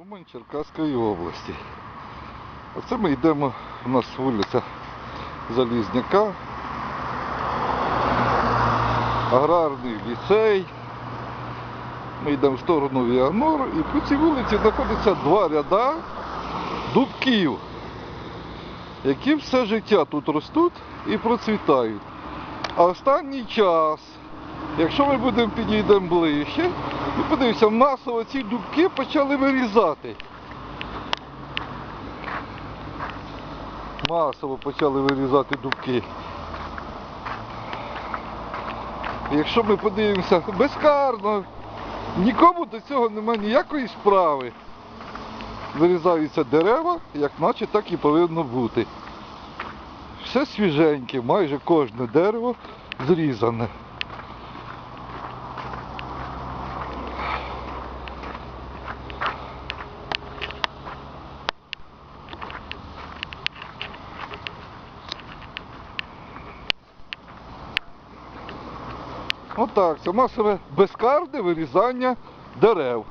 Умань Черкаської області. Оце ми йдемо, у нас вулиця Залізняка, аграрний ліцей. Ми йдемо в сторону Віанор і по цій вулиці знаходиться два ряда дубків, які все життя тут ростуть і процвітають. А останній час, якщо ми будемо підійдемо ближче, ми подивимося, масово ці дубки почали вирізати. Масово почали вирізати дубки. Якщо ми подивимося безкарно, нікому до цього немає ніякої справи. Вирізаються дерева, як наче так і повинно бути. Все свіженьке, майже кожне дерево зрізане. Отак, це масове безкарне вирізання дерев.